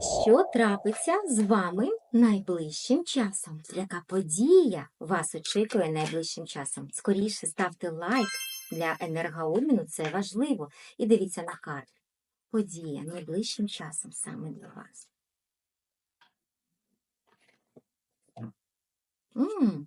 Що трапиться з вами найближчим часом? Яка подія вас очікує найближчим часом? Скоріше ставте лайк для енергообміну, це важливо. І дивіться на карту. Подія найближчим часом саме для вас. м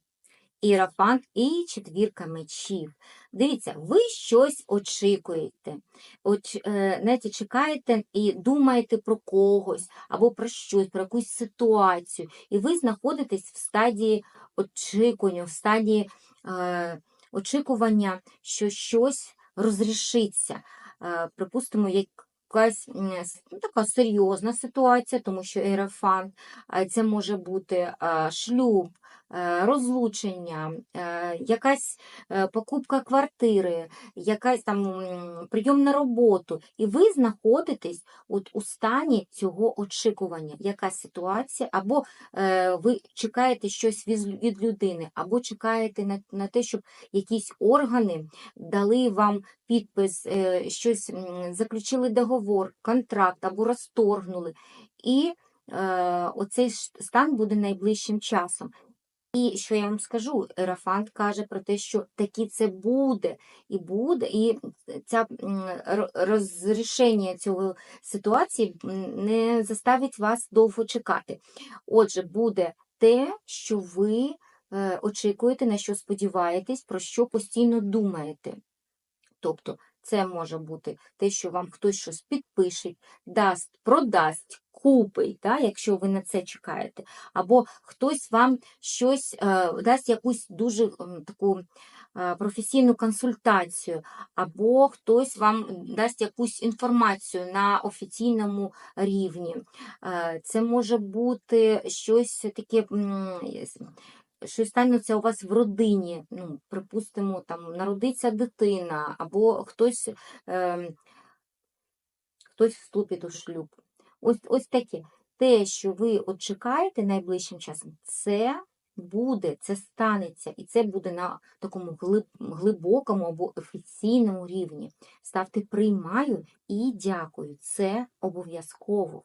Іерофант і четвірка мечів. Дивіться, ви щось очікуєте. От, е, знаєте, чекаєте і думаєте про когось або про щось, про якусь ситуацію. І ви знаходитесь в стадії очікування, в стадії е, очікування, що щось розрішиться. Е, припустимо, якась ну, така серйозна ситуація, тому що ерофант, це може бути шлюб, розлучення, е, якась е, покупка квартири, якась там прийом на роботу, і ви знаходитесь от у стані цього очікування, яка ситуація, або е, ви чекаєте щось від, людини, або чекаєте на, на те, щоб якісь органи дали вам підпис, е, щось заключили договор, контракт або розторгнули. І е, оцей стан буде найближчим часом. І що я вам скажу, Ерафант каже про те, що таки це буде, і буде, і ця розрішення цього ситуації не заставить вас довго чекати. Отже, буде те, що ви е, очікуєте, на що сподіваєтесь, про що постійно думаєте. Тобто це може бути те, що вам хтось щось підпише, дасть, продасть, купить, да, якщо ви на це чекаєте, або хтось вам щось е, дасть якусь дуже м, таку е, професійну консультацію, або хтось вам дасть якусь інформацію на офіційному рівні. Е, Це може бути щось таке. Щось станеться у вас в родині, ну, припустимо, там народиться дитина, або хтось, ем, хтось вступить у шлюб. Ось, ось таке. Те, що ви от чекаєте найближчим часом, це буде, це станеться, і це буде на такому глиб, глибокому або офіційному рівні. Ставте приймаю і дякую. Це обов'язково.